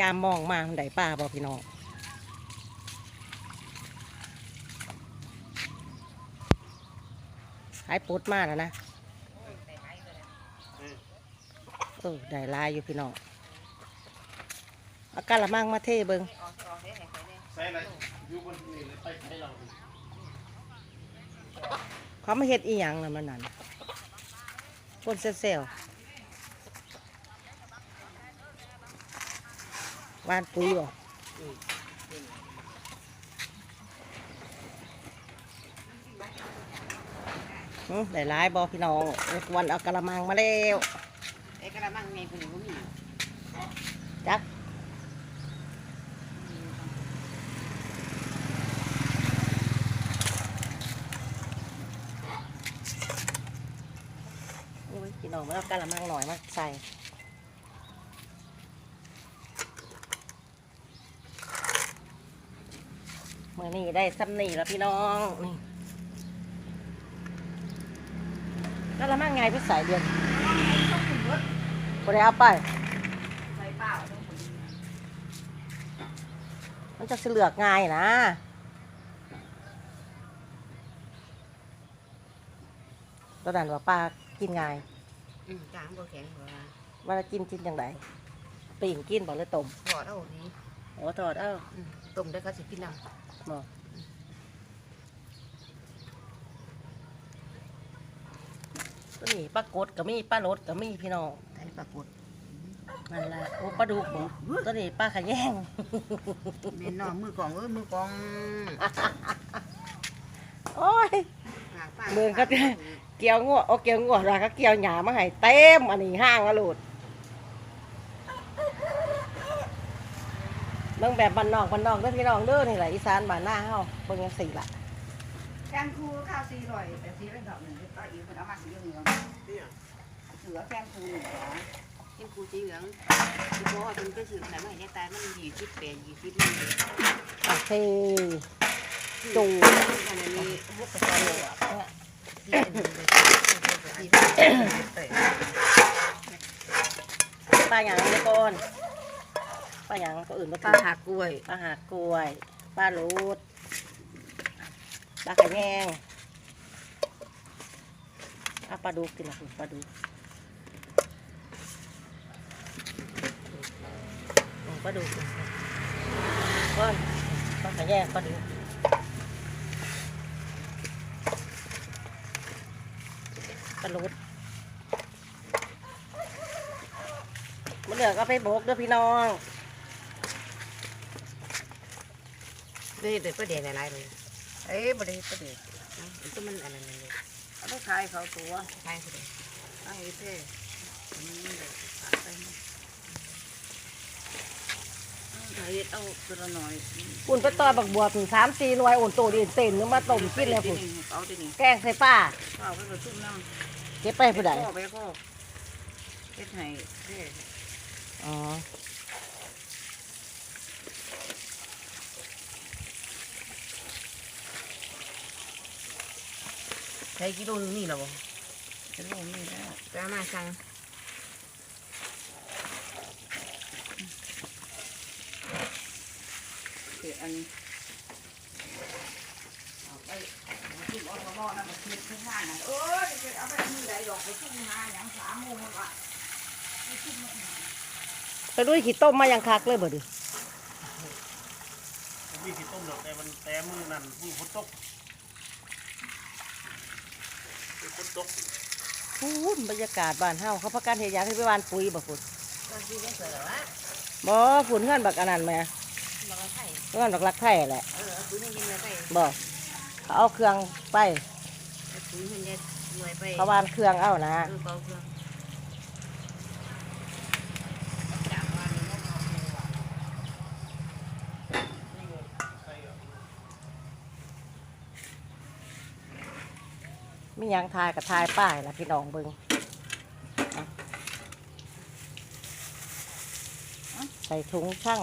ยามมองมามันได้ป้าบ่พี่น้องหายปุ๊ดมากแล้วนะ เออได้ลายอยู่พี่น้องอาการละมั่งมาเทเบิงเลยไปใช้เราเขามาเฮ็ดอีหยังล่ะมันนั่นคนเซลล วานปุ๋ยบ่หึได้หลายบ่พี่น้องวันเอากระมังมาแล้วไอ้กระมังในคนนี้ก็มีจักโอ้ยพี่น้องมาเอากระมังหน่อยมาใส่ มื่อนี้ได้ซ้ำนี่แล้วพี่น้องนี่แล้วละมั่งไงพี่สายเดือนบ่ได้เอาไปใส่เปล่าต้องคนมันจะสิเลือกง่ายนะตอนนั้นว่าป้ากินง่ายอืมจางบัวแข็งหัวว่ากินกินอย่างไรปิ่งกินบอกเลยต้มถอดเอานี้ โอ้ทอดเอ้าอืมต้มได้ก็สิกินน้บอกตัวนี้ปลากดก็มีปลารสก็มีพี่น้องำไทยปลากดนั่นแหละโอ้ปลาดุกบอกตัวนี้ปลาขะแยงเมนนอมือกองเอ้ยมือกองโอ้ยหากป้าเมืองก็จะ เกี่ยวงวโอ้เกี่ยวงวแล้วก็เกี่ยวหยามาให้เต็มอันนี้ห้างอะลูด เบิ่งแบบบ้านนอกบ้านนอกเด้อพี่น้องเด้อนี่แหละอีสานบ้านหน้าเฮาเบิ่งจังสี่ละแกงคูข้าวสี่ร้อยแต่สี่ร้อยดอกหนึ่งก็อีกคนเอามาสีเหลืองเสือแกงคูหนึ่งขาแกงคูสีเหลืองที่บอกว่าเป็นก็สืบไหนมาให้ตายมันยี่สิบแปดยี่สิบนี่โอเคจูอันนี้พวกกระชายอะเนี่ยที่เป็นที่ปลาหยังเลยก่อน ปลาหยังก็อื่นก็ปลาคือหากล้วยปลาหากล้วยปลาลูดปลาขะแยงเอาปลาดุกกินละคุณปลาดุกอืมปลาดุกก้อนปลาขะแยงปลาดุกปลาลูดมันเหลือก็ไปโบกเด้อพี่น้อง นี่เป็นประเดี๋ยวอะไรเลยเอ้ยบริสุทธิ์มันก็มันอะไรนั่นเลยเอาไปขายเขาตัวใช่คือไอ้เท่เอาตัวหน่อยอุ่นไปต่อบักบวบถึงสามสี่หน่วยอุ่นโตดีเต็นนึกมาต้มกินเลยคุณแกงใส่ป้าเอาไปประชุมน้ำเก็บไปผู้ใดไปก็เฮ็ดให้เท่อ๋อ ใช้กิโลนึงนี่หรอบ่กิโลนี่แล้วไปเอามาสั่งเดี๋ยวอันเอาไปจุ่มเอาข้างนอกนั่นมาคิดข้างหน้านั่นเออเดี๋ยวเอาไปมือใดดอกไปจุ่มมาอย่างสามโมงแล้วว่ะไปด้วยขี้ต้มมายังคักเลยบ่ดิมีที่ต้มดอกแต่มันแต่มือนั่นมือฝนตก ฝนตกพูนบรรยากาศบ้านเฮาเขาพักการเฮียยางที่ไปบ้านปุ๋ยบ่ฝุ่นก็คือได้เสร็จแล้ววะบ่ฝุ่นเฮือนบักอันนั้นแหม่เราก็ใช่เฮือนบักรักไทยแหละเออเอาปุ๋ยให้ยินเลยไปบ่เขาเอาเครื่องไปเอาปุ๋ยให้ยินหน่วยไปเขาวานเครื่องเอานะเออเปล่าเครื่องจากวันนี้ก็เอาไปว่ะ มียังทายกับทายป้ายละพี่น้องเบิงใส่ถุงช่าง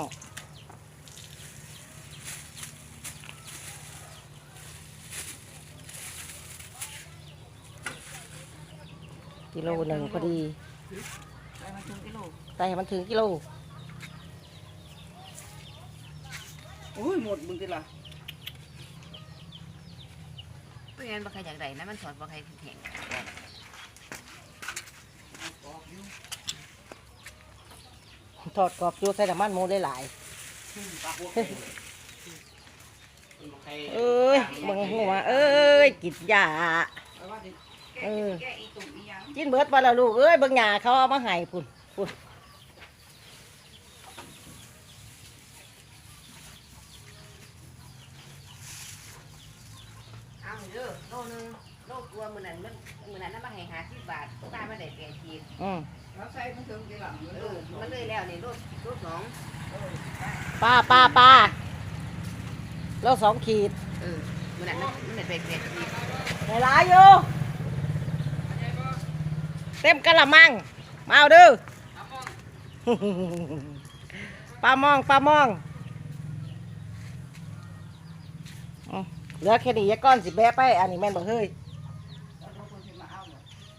กิโลหนึ่งพอดีไปมาถึงกิโลใส่ให้มันถึงกิโล โอ้ยหมดมึงติละ เพราะงั้นบ่ใครอยากได้นะมันสอนบ่ใครแข็งทอดกรอบจูใส่น้ำมันหมูได้หลายเอ้ยมึงหัวเอ้ยกินยาเออกินเบิดบ่ละลูกเอ้ยเบิ่งหญ้าเขาเอามาให้พุ่นพุ่น เอาเด้อโลนึงโลกลัวมื้อนั้นมันมื้อนั้นน่ะมาให้50บาทป้ามาได้80อืมเราใส่มันถึงติล่ะเออมันเลยแล้วนี่โลดโลดสองป้าป้าป้าแล้วสองขีดเออมื้อนั้นมันมันได้80ได้หลายอยู่เต็มกะละมังมาเอาเด้อปลามองปลามองอืม เหลือแค่นี้ยายก้อนสิแบะไป อันนี้แม่นบ่เฮ้ย